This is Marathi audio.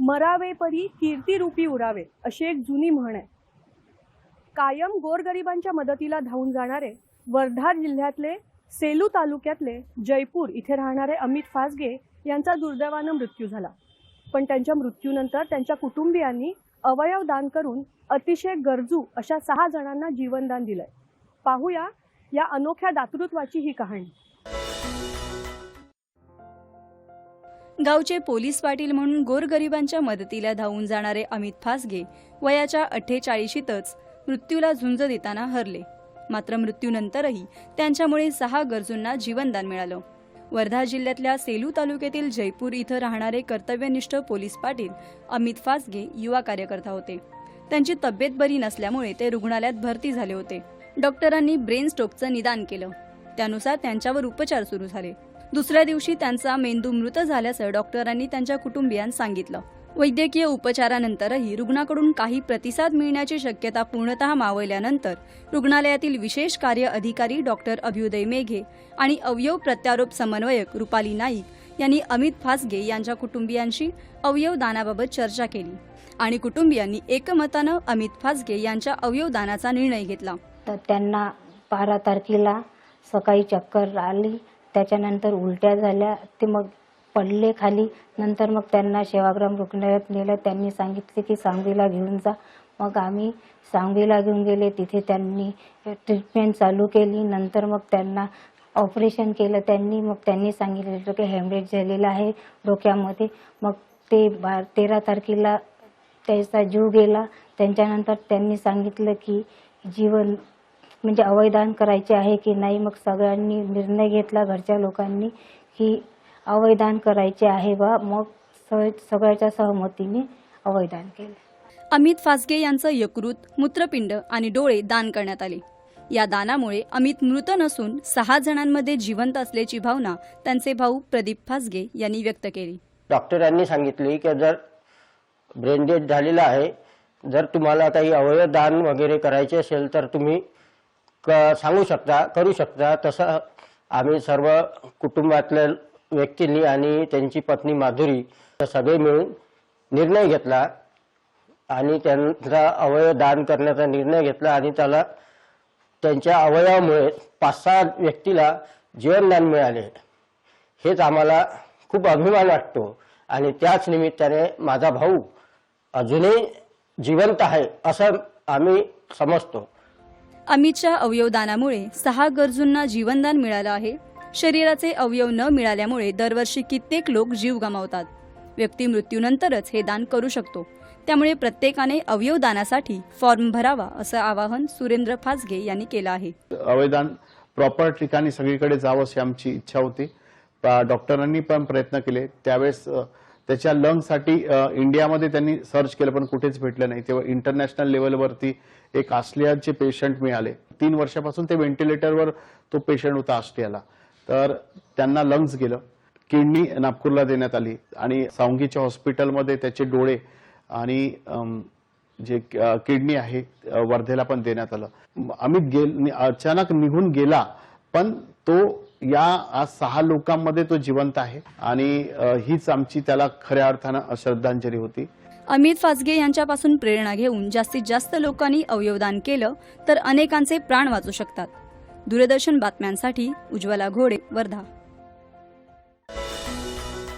मरावे परी कीर्तिरूपी उरावे अशी एक जुनी म्हण आहे. कायम गोरगरिबांच्या मदतीला धावून जाणारे वर्धा जिल्ह्यातले सेलू तालुक्यातले जयपूर इथे राहणारे अमित फासगे यांचा दुर्दैवानं मृत्यू झाला. पण त्यांच्या मृत्यूनंतर त्यांच्या कुटुंबियांनी अवयव दान करून अतिशय गरजू अशा सहा जणांना जीवनदान दिलंय. पाहूया या अनोख्या दातृत्वाची ही कहाणी. गावचे पोलीस पाटील म्हणून गोरगरिबांच्या मदतीला धावून जाणारे अमित फासगे वयाच्या अठ्ठेचाळीशीतच मृत्यूला झुंज देताना हरले. मात्र मृत्यूनंतरही त्यांच्यामुळे सहा गरजूंना जीवनदान मिळालं. वर्धा जिल्ह्यातल्या सेलू तालुक्यातील जयपूर इथं राहणारे कर्तव्यनिष्ठ पोलीस पाटील अमित फासगे युवा कार्यकर्ता होते. त्यांची तब्येत बरी नसल्यामुळे ते रुग्णालयात भरती झाले होते. डॉक्टरांनी ब्रेन स्ट्रोकचं निदान केलं. त्यानुसार त्यांच्यावर उपचार सुरू झाले. दुसऱ्या दिवशी त्यांचा मेंदू मृत झाल्याचं डॉक्टरांनी त्यांच्या कुटुंबियांना सांगितलं. वैद्यकीय उपचारानंतरही रुग्णाकडून काही प्रतिसाद मिळण्याची शक्यता पूर्णतः मावळल्यानंतर रुग्णालयातील विशेष कार्य अधिकारी डॉक्टर अभ्युदय मेघे आणि अवयव प्रत्यारोप समन्वयक रुपाली नाईक यांनी अमित फासगे यांच्या कुटुंबियांशी अवयव दानाबाबत चर्चा केली आणि कुटुंबियांनी एकमतानं अमित फासगे यांच्या अवयव दानाचा निर्णय घेतला. तर त्यांना बारा तारखेला सकाळी चक्कर आली. त्याच्यानंतर उलट्या झाल्या. ते मग पडले खाली. नंतर मग त्यांना सेवाग्राम रुग्णालयात नेलं. त्यांनी सांगितले की सांगवीला घेऊन जा. मग आम्ही सांगवीला घेऊन गेले. तिथे त्यांनी ट्रीटमेंट चालू केली. नंतर मग त्यांना ऑपरेशन केलं. त्यांनी मग त्यांनी सांगितलं की हॅमरेज झालेलं आहे डोक्यामध्ये. मग ते बा तेरा तारखेला त्याचा जीव गेला. त्यांच्यानंतर त्यांनी सांगितलं की जीवन म्हणजे अवयदान करायचे आहे की नाही मग सगळ्यांनी निर्णय घेतला घरच्या लोकांनी की अवयदान करायचे आहे बा मग सग सगळ्याच्या सहमतीने अवयदान केलं. अमित फासगे यांचं यकृत मूत्रपिंड आणि डोळे दान करण्यात आले. या दानामुळे अमित मृत नसून सहा जणांमध्ये जिवंत असल्याची भावना त्यांचे भाऊ प्रदीप फासगे यांनी व्यक्त केली. डॉक्टरांनी सांगितले की जर ब्रेन डेथ झालेला आहे जर तुम्हाला काही अवयव दान वगैरे करायचे असेल तर तुम्ही सांगू शकता करू शकता. तसं आम्ही सर्व कुटुंबातल्या व्यक्तींनी आणि त्यांची पत्नी माधुरी सगळे मिळून निर्णय घेतला आणि त्यांचा अवयव दान करण्याचा निर्णय घेतला आणि त्याला त्यांच्या अवयवामुळे पाच सहा व्यक्तीला जीवनदान मिळाले. हेच आम्हाला खूप अभिमान वाटतो आणि त्याच निमित्ताने माझा भाऊ अजूनही जिवंत आहे असं आम्ही समजतो. अमितच्या अवयवदानामुळे सहा गरजूंना जीवनदान मिळालं आहे. शरीराचे अवयव न मिळाल्यामुळे दरवर्षी कित्येक लोक जीव गमावतात. व्यक्ती मृत्यूनंतरच हे दान करू शकतो. त्यामुळे प्रत्येकाने अवयवदानासाठी फॉर्म भरावा असं आवाहन सुरेंद्र फासगे यांनी केलं आहे. अवयदान प्रॉपर ठिकाणी सगळीकडे जावं अशी आमची इच्छा होती. डॉक्टरांनी पण प्रयत्न केले. त्यावेळेस त्याच्या लंगसाठी इंडियामध्ये त्यांनी सर्च केलं पण कुठेच भेटलं नाही. तेव्हा इंटरनॅशनल लेवलवरती एक ऑस्ट्रेलियाचे पेशंट मिळाले. तीन वर्षापासून ते व्हेंटिलेटरवर तो पेशंट होता ऑस्ट्रेलियाला तर त्यांना लंग्स गेलं. किडनी नागपूरला देण्यात आली. आणि सावंगीच्या हॉस्पिटलमध्ये त्याचे डोळे आणि जे किडनी आहे वर्धेला पण देण्यात आलं. अमित गेल अचानक निघून गेला पण तो या आज सहा लोकांमध्ये तो जिवंत आहे आणि हीच आमची त्याला खऱ्या अर्थानं श्रद्धांजली होती. अमित फासगे यांच्यापासून प्रेरणा घेऊन जास्तीत जास्त लोकांनी अवयवदान केलं तर अनेकांचे प्राण वाचू शकतात. दूरदर्शन बातम्यांसाठी उज्ज्वला घोडे वर्धा.